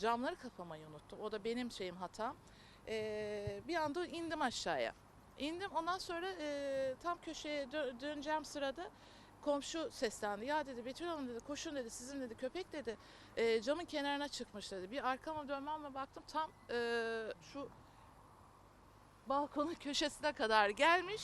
Camları kapamayı unuttum. O da benim şeyim hatam. Ee, bir anda indim aşağıya. İndim ondan sonra e, tam köşeye dö- döneceğim sırada komşu seslendi. Ya dedi Betül Hanım dedi koşun dedi sizin dedi köpek dedi e, camın kenarına çıkmış dedi. Bir arkama dönmem ve baktım tam e, şu balkonun köşesine kadar gelmiş.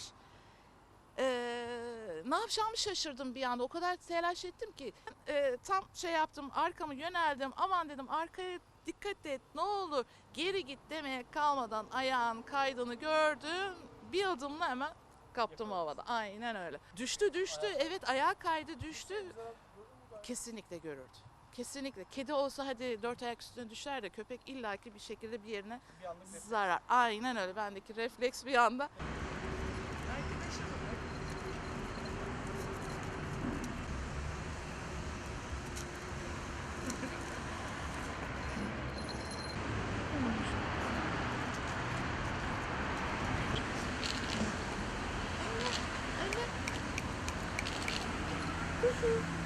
Ne yapacağımı şaşırdım bir anda. O kadar telaş ettim ki. Ee, tam şey yaptım, arkamı yöneldim. Aman dedim arkaya dikkat et ne olur. Geri git demeye kalmadan ayağın kaydığını gördüm. Bir adımla hemen kaptım havada. Aynen öyle. Düştü düştü. Evet ayağa kaydı düştü. Kesinlikle görürdü. Kesinlikle. Kedi olsa hadi dört ayak üstüne düşer de köpek illaki bir şekilde bir yerine Bir zarar. Aynen öyle. Bendeki refleks bir anda. Evet.